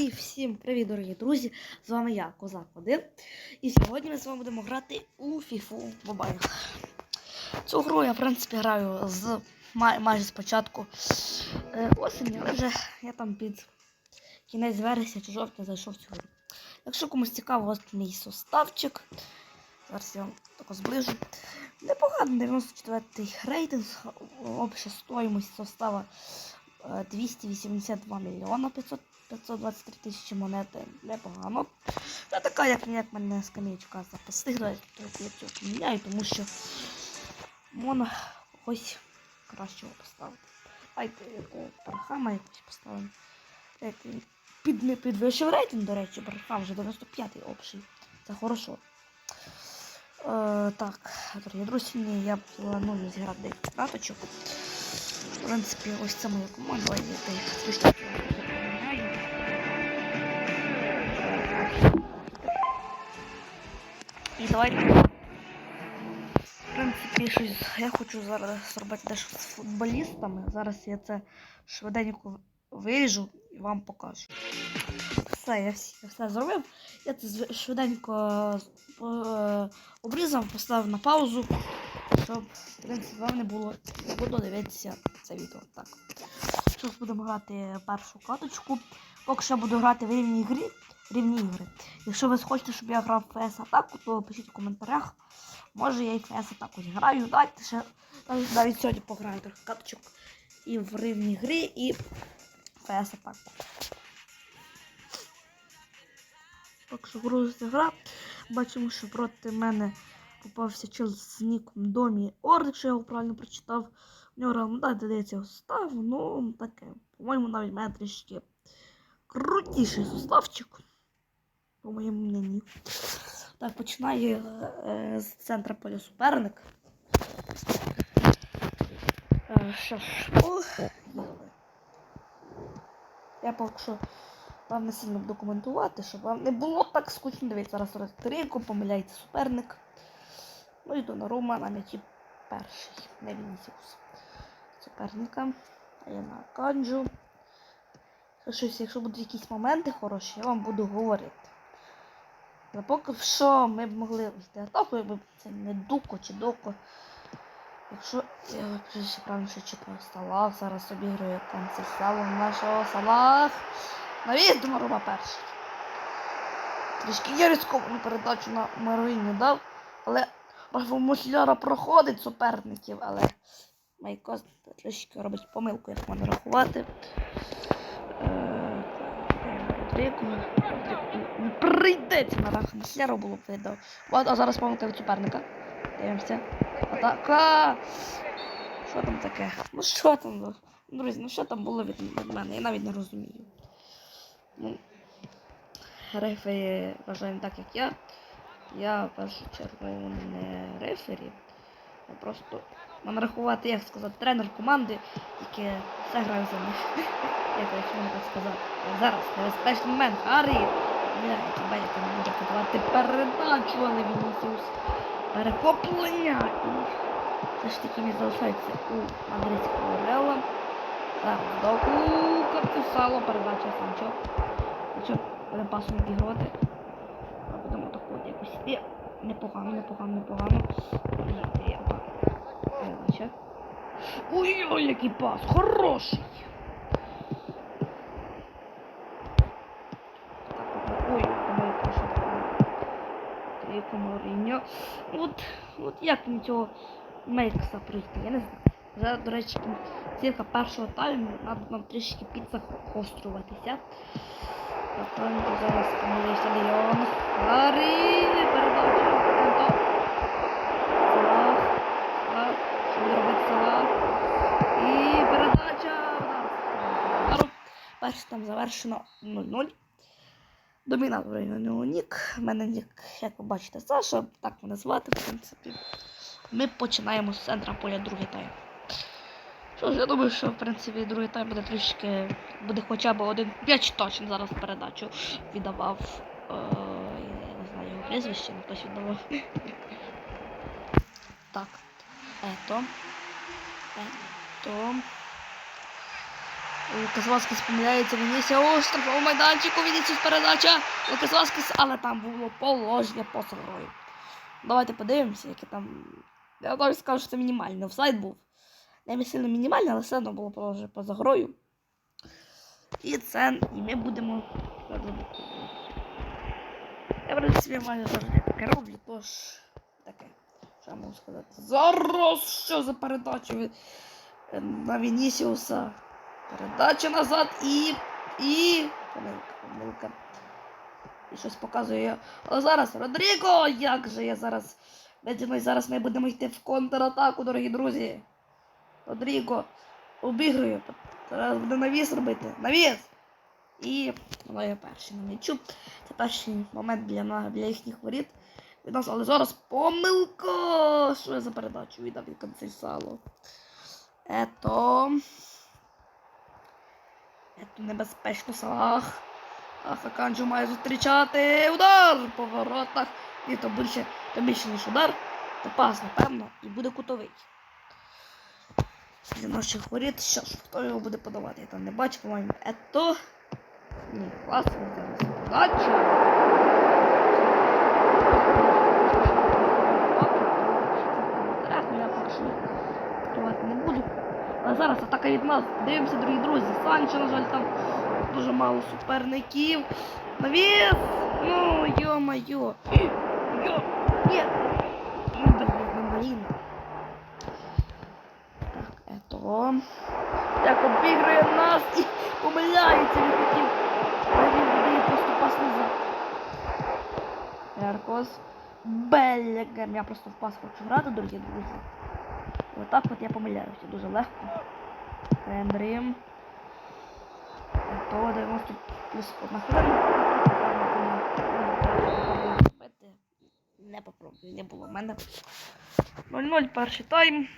І всім привіт, дорогі друзі! З вами я, Козак 1. І сьогодні ми з вами будемо грати у FIFA Mobile. Цю гру я, в принципі, граю з май- майже з початку е, осені, але вже я там під кінець вересня чи жовтня зайшов цю гру. Якщо комусь цікаво, ось мій составчик. Зараз я вам тако зближу. Непогано, 94-й рейтинг, обща стоїмость состава е, 282 мільйона 500 523 тисячі монети. Непогано. Це така, як, як мене скам'ячка запасних. Давайте трохи я цього поміняю, тому що можна ось кращого поставити. Давайте Бархама якось поставимо. Під, не підвищив рейтинг, до речі, Бархам вже 95-й общий. Це хорошо. Е, так, дорогі друзі, я планую зіграти каточок. В принципі, ось це моя команда. Я І давайте. В принципі, щось я хочу зараз зробити дещо з футболістами. Зараз я це швиденько виріжу і вам покажу. Все, я всі- все зробив. Я це швиденько е, обрізав, поставив на паузу, щоб в принципі, вам не було буду дивитися це відео. Так. Зараз будемо грати першу каточку. Поки що буду грати в рівній грі, рівні ігри. Якщо ви хочете, щоб я грав в PS атаку, то пишіть в коментарях. Може я і PS атаку зіграю. Давайте ще навіть, сьогодні пограю трохи каточок і в рівній грі, і PS атаку. Поки що грузиться гра. Бачимо, що проти мене попався чел з ніком Домі Орд, якщо я його правильно прочитав. У нього рамда дається його сустав, ну таке. По-моєму, навіть мене трішки крутіший суставчик. По моєму мненню. Так, починає е, з центра поля суперник. Е, що ж. Я поки що вам не сильно буду коментувати, щоб вам не було так скучно. Дивіться, зараз трійку, помиляється суперник. Ну і Донарума на м'ячі перший, не Вінісіус. Суперника. А я на канджу. Щось, якщо будуть якісь моменти хороші, я вам буду говорити. Але поки що ми б могли йти атаку, якби це не дуко чи доко. Якщо я ще правильно ще читав Салах, зараз обігрує канцелялу нашого Салах. Навіть Донарума перший. Трішки я різковану передачу на Маруїню дав, але Мусляра проходить суперників, але Майко трішки робить помилку, як можна рахувати. Е, прийдеться на Рафа Мусляра було б видав. От, а зараз помилка від суперника. Дивимося. Атака! Що там таке? Ну що там? Друзі, ну що там було від, мене? Я навіть не розумію. Ну, рефері вважаємо так, як я. Я в першу чергу не рефері, а просто можна рахувати, як сказати, тренер команди, який все грає за них. Як якщо можна так сказати. Зараз небезпечний момент. Харі! Яка буде подавати передачу, але Вінісіус. Перехоплення. І все ж таки не залишається у мадридського Реала. Зараз у Картусало передача Санчо. Санчо буде пасом відігрувати. А будемо атакувати якось. Є. Непогано, непогано, непогано. Передача. Ой-ой, який пас! Хороший! Так, ой, помилка, що таке. Трійко Моріньо. От, от як мені цього Мейкса прийти, я не знаю. Вже, до речі, кінцівка першого тайму, треба нам трішки підзахострюватися. Напевно, зараз помилився Леон. Гарі, передача. Салах. Салах. Удар. Там завершено 0-0. Домінатор на нього нік. У мене нік, як ви бачите, Саша, так мене звати, в принципі. Ми починаємо з центра поля другий тайм. Що ж, я думаю, що в принципі другий тайм буде трішки, буде хоча б один м'яч точно зараз передачу віддавав. Е, я не знаю його прізвище, але хтось віддавав. Так. Ето. Ето. Лукас Васкес помиляється, Вінісія у штрафовому майданчику, Вінісіус передача, Лукас Васкес, але там було положення по грою. Давайте подивимося, яке там. Я навіть скажу, що це мінімальний офсайд був. Не сильно мінімальний, але все одно було положення поза грою. І це, і ми будемо. Я в принципі майже завжди таке роблю, тож таке. Що я можу сказати? Зараз що за передача від е, на Вінісіуса. Передача назад і. і. Помилка, помилка. І щось показує я. Але зараз Родріго! Як же я зараз. Видимо, зараз ми будемо йти в контратаку, дорогі друзі. Родріго обігрує. Зараз буде навіс робити. Навіс! І воно є перший на м'ячу. Це перший момент для, для їхніх воріт. Від нас, але зараз помилка! Що я за передачу віддав від Канцельсало? Ето. Небезпечно Салах. А Хаканджо має зустрічати удар по воротах. Ні, то більше, то більше ніж удар. То пас, напевно, і буде кутовий. Для наших воріт. Що ж, хто його буде подавати? Я там не бачу, по-моєму. Ето. Ні, класно зараз подачу. Я що не буду. Але зараз атака від нас. Дивимося, дорогі друзі. Санчо, на жаль, там дуже мало суперників. Навіс! Ну, йо-моє. Йо! Ні! Ну. Так, ето. Як обігрує нас і помиляється, не хотів. Він просто пас назад. Яркос. Беллегем. Я просто в пас хочу грати, дорогі друзі. Отак от я помиляюся дуже легко. Ендрі. То 90 плюс одна хвилина. Не попробую, не було в мене. 0-0 перший тайм.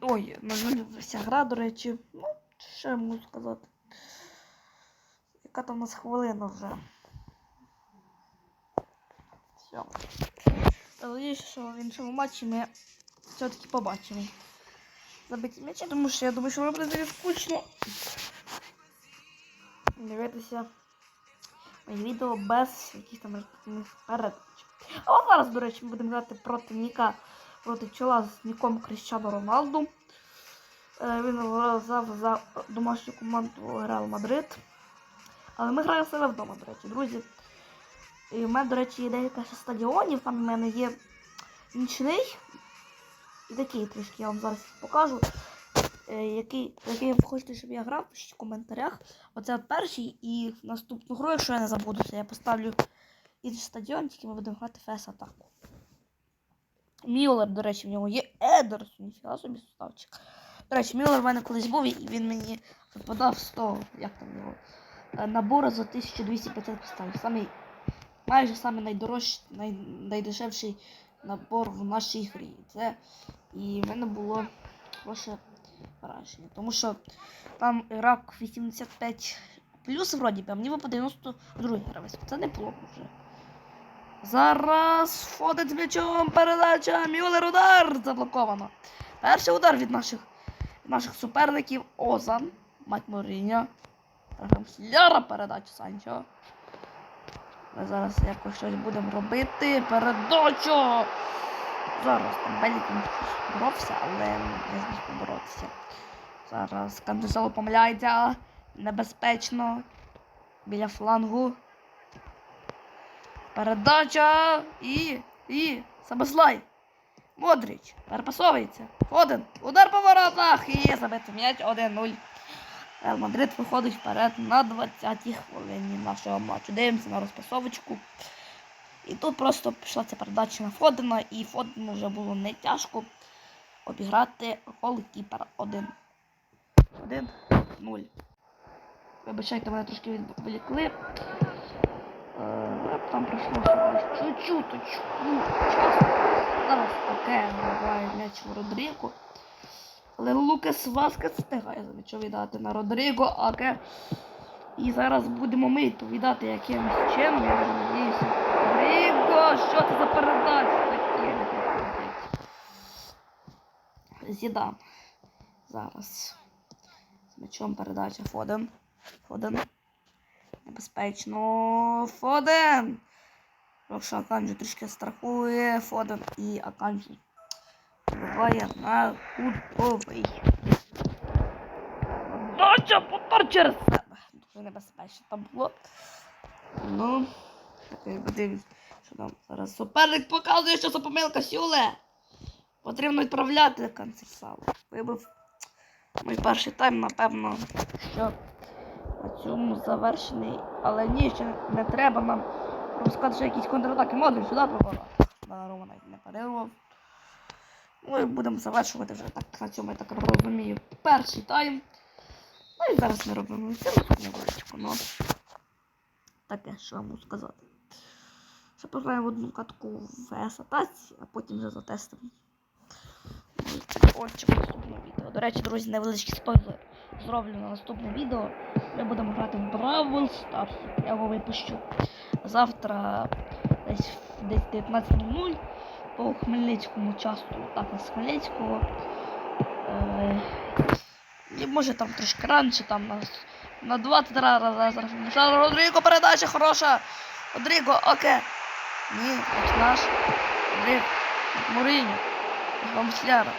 Ой, 0-0 вся гра, до речі. Ну, що я можу сказати? Яка там у нас хвилина вже? Все. Надіюсь, що в іншому матчі ми все-таки побачимо. Забиті м'ячі, тому що я думаю, що воно буде дуже скучно. Дивитися мої відео без якихось там результативних передач. А от зараз, до речі, ми будемо грати проти Ніка, проти чола з Ніком Кріщану Роналду. Е, Він грав за домашню команду Реал Мадрид. Але ми граємо себе вдома, до речі, друзі. І в мене, до речі, є декілька стадіонів. Там в мене є нічний. Такий трішки я вам зараз покажу. Е, який, який ви хочете, щоб я грав, пишіть в коментарях. Оце перший і наступну гру, якщо я не забудуся, я поставлю інший стадіон, тільки ми будемо грати фес атаку. Мюллер, до речі, в нього є Едерсон, ніфіга собі суставчик. До речі, Мюллер в мене колись був, і він мені випадав з того, як там його, е, набору за 1250 поставив. Самий, майже найдорожчий, най, найдешевший набор в нашій грі. Це і в мене було хороше враження. Тому що там рак 85 плюс вроді а мені випав 92 гравець. Це неплохо вже. Зараз Фоден з м'ячом, передача, Мюллер удар заблоковано. Перший удар від наших, наших суперників Озан, Мать Моріньо. Ляра передача Санчо. Ми зараз якось щось будемо робити. Передачу! Зараз там Беліком боровся, але не зміг поборотися. Зараз Кандусало помиляється. Небезпечно. Біля флангу. Передача і. і. Самослай. Модрич. Перепасовується. Один. Удар по воротах. І забитий м'яч 1-0. Реал Мадрид виходить вперед на 20-й хвилині нашого матчу. Дивимося на розпасовочку. І тут просто пішла ця передача на Фодена, і Фодену вже було не тяжко обіграти голкіпера 1. 1-0. Вибачайте, мене трошки відволікли. Е, Там пройшло чуть-чуточку. Зараз таке в Родріго. Але Лукас Васкес встигає за м'ячом віддати на Родріго, аке. І зараз будемо ми відповідати якимось чином, я надіюся. Родріго, що це за передача? Не Зараз. З м'ячом передача. Фоден. Фоден. Небезпечно. Фоден. Якщо Аканджу трішки страхує, Фоден і Аканджу вибиває на кутовий. Дача повтор через себе. Дуже небезпечно там було. Ну, подивимось, що там зараз суперник показує, що це помилка Сюле. Потрібно відправляти канцерсалу. Вибив мій перший тайм, напевно, що на цьому завершений. Але ні, ще не, треба нам пропускати ще якісь контратаки. Модуль сюди пробувати. Рома навіть не перервав. Ну і будемо завершувати вже так на цьому, я так розумію, перший тайм. Ну і зараз ми робимо це невеличку, ну. Таке, що вам можу сказати. Ще пограємо одну катку в атаці, а потім вже затестимо. Отже, наступне відео. До речі, друзі, невеличкий спойлер. Зроблю на наступне відео. Ми будемо грати в Бравл Старс. Я його випущу завтра десь в десь 19.00 по Хмельницькому часу, так, з Хмельницького. Е, може там трошки раніше, там на, на 20 разів. Зараз Родріго передача хороша. Родріго, окей. Ні, це наш. Родріго. Муриньо. Вам сляра.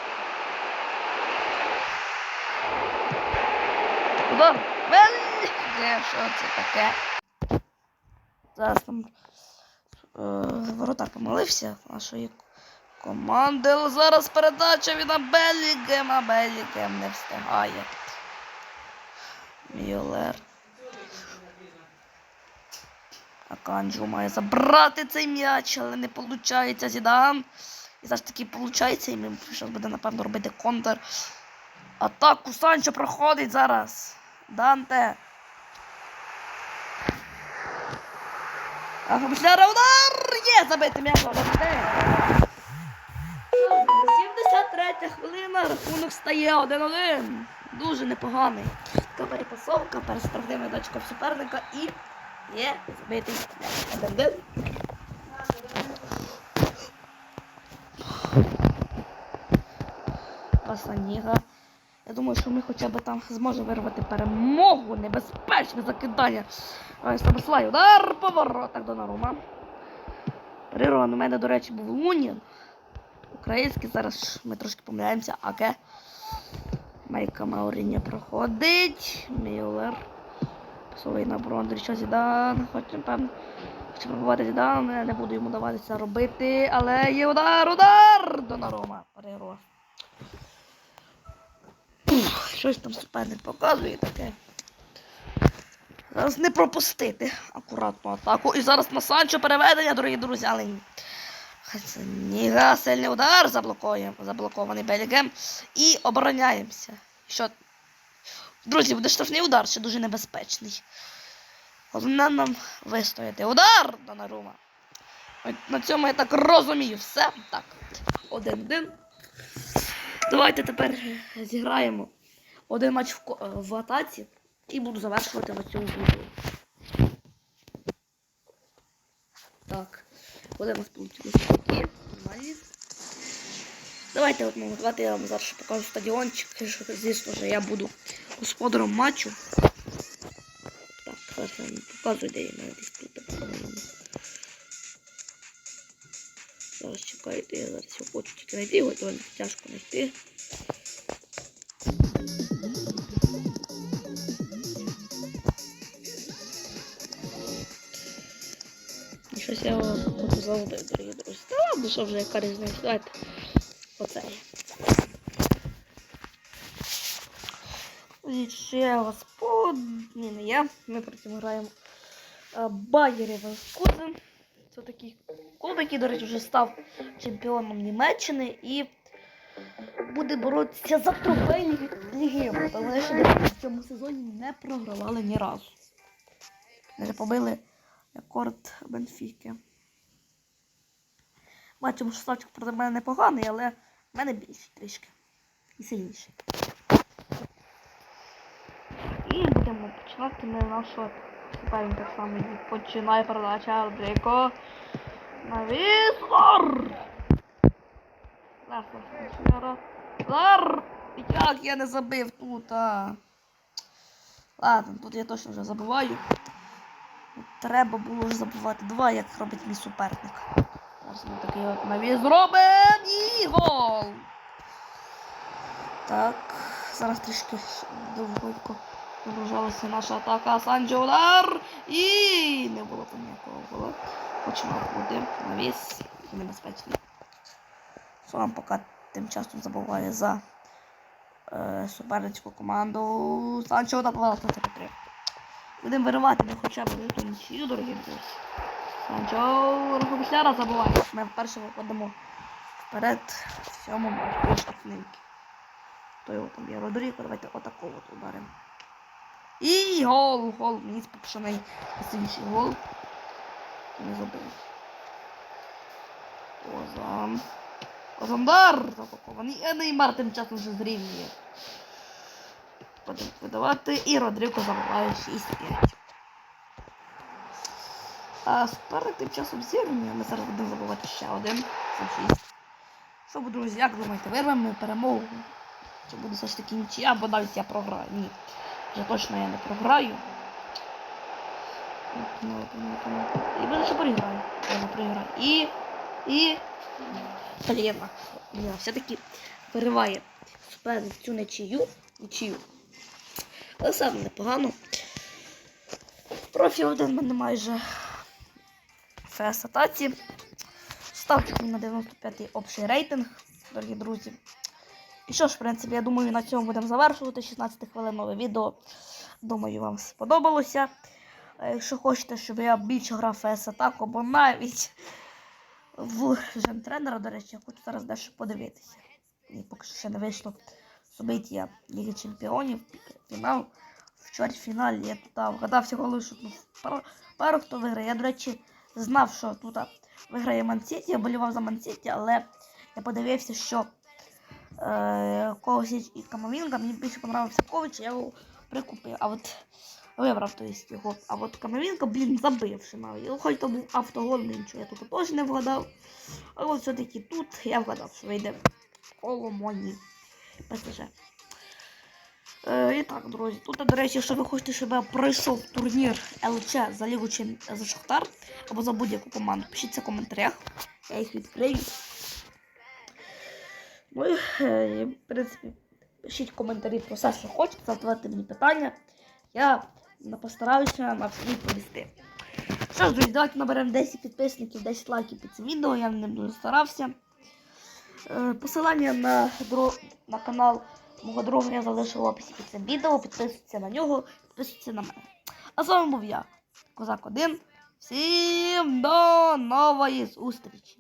Удар. Де, що це таке? Зараз там воротар помилився нашої команди. Зараз передача від Белігема. Белігем не встигає. Мюллер. Аканджу має забрати цей м'яч, але не виходить Зідан. І зараз таки виходить, і ми зараз буде, напевно, робити контр. Атаку Санчо проходить зараз. Данте. Ахмшляра удар! Є забити м'яч. 73 хвилина, рахунок стає 1-1. Дуже непоганий. Така перепасовка, пересправдима дочка суперника і є забитий 1-1. Пасаніга. Я думаю, що ми хоча б там зможемо вирвати перемогу. Небезпечне закидання. Станислав, удар по воротах до Нарума. Перерван у мене, до речі, був Лунін. Український, зараз ми трошки помиляємося, аке. Майка Мауріння проходить. Мюллер. Пасовий на Брондріча Зідан. Хоче, певно. Хоче пробувати Зідан. Я не буду йому давати це робити. Але є удар, удар! Донарома. Перерва. Щось там суперник показує таке. Зараз не пропустити акуратну атаку. І зараз на Санчо переведення, дорогі друзі, але ні. Ніга, сильний удар заблокує, заблокований Белігем. І обороняємося. Що? Друзі, буде штрафний удар, ще дуже небезпечний. Головне нам вистояти. Удар Донарума. На цьому я так розумію. Все. Так. Один-один. Давайте тепер зіграємо один матч в, в атаці і буду завершувати на цьому відео. Так, такі нормальні. Давайте от я вам зараз покажу стадіончик. Звісно ж, я буду господаром матчу. Так, зараз я вам показую, де я мене десь тут. Зараз чекайте, я зараз його хочу тільки знайти, його доволі тяжко знайти. Загубив, дорогі друзі. Та ладно, що вже яка різниця. Давайте оце. І ще господ... Ні, не я. Ми потім граємо е, Байер Леверкузен. Це такий клуб, який, до речі, вже став чемпіоном Німеччини і буде боротися за трофей Ліги- Європи. Вони ще в цьому сезоні не програвали ні разу. Вже побили рекорд Бенфіки. Бачимо, що ставчик проти мене непоганий, але в мене більший трішки. І сильніший. І будемо починати ми нашу суперник так само і починає передача Родріко. На вісор! Лесно, Лар! Як я не забив тут, а? Ладно, тут я точно вже забуваю. Треба було ж забувати два, як робить мій суперник. Зараз ми такий от зробимо і гол! Так, зараз трішки довгенько вигружалася наша атака. Санджо удар! І не було там ніякого гола. Починав буде навіс і небезпечний. Що нам поки тим часом забуває за е, суперницьку команду. Санчо удар, пожалуйста, це підтримка. Будемо виривати, ми хоча б нічию, дорогі друзі. Санчо раз забуває. Ми вперше виходимо вперед в цьому матчі штрафненькі. То його там є Родріко, давайте отакого от ударимо. І гол, гол, мені спокушений сильніший гол. Не забив. Озан. Озандар запакований. А Неймар тим часом вже зрівнює. Будемо видавати. І Родріко забиває 6-5. А суперник тим часом а ми зараз будемо забувати ще один. Це 6. Що буде, друзі, як думаєте, вирвемо перемогу? Чи буде все ж таки нічия, або навіть я програю? Ні. Вже точно я не програю. Ну, ну, ну. І буде, що програю. Я не програю. І. І. Ні, все-таки вириває суперник цю нічию. Нічию. Але саме непогано. Профі один мене майже ФС атаці. Ставте на 95-й общий рейтинг, дорогі друзі. І що ж, в принципі, я думаю, на цьому будемо завершувати 16 хвилинове відео. Думаю, вам сподобалося. Якщо хочете, щоб я більше грав ФС атаку, або навіть в режим тренера, до речі, я хочу зараз дещо подивитися. І поки що ще не вийшло собиття Ліги Чемпіонів, фінал. В чвертьфіналі я тут вгадав всього лише ну, пару, пару хто виграє. Я, до речі, знав, що тут виграє Мансіті, я болівав за Мансіті, але я подивився, що е, Ковсіч і Камовінга, мені більше подобався Кович, я його прикупив. А от вибрав то есть, його. А от Камовінга, блін, забив фінал. І Хоч то був автогол, ну, нічого, я тут теж не вгадав. А все-таки тут я вгадав, що вийде Коломоні. ПСЖ. Е, і так, друзі, тут, до речі, якщо ви хочете, щоб я пройшов турнір ЛЧ за Лігу Чем... за Шахтар або за будь-яку команду, пишіть в коментарях. Я їх відкрию. Ну і, е, в принципі, пишіть коментарі про все, що хочете, задавайте мені питання. Я постараюся на всі відповісти. Що ж, друзі, давайте наберемо 10 підписників, 10 лайків під цим відео, я ним дуже старався. Е, Посилання на, на канал мого друга я залишу в описі під цим відео. Підписуйтесь на нього, підписуйтесь на мене. А з вами був я, Козак 1. Всім до нової зустрічі!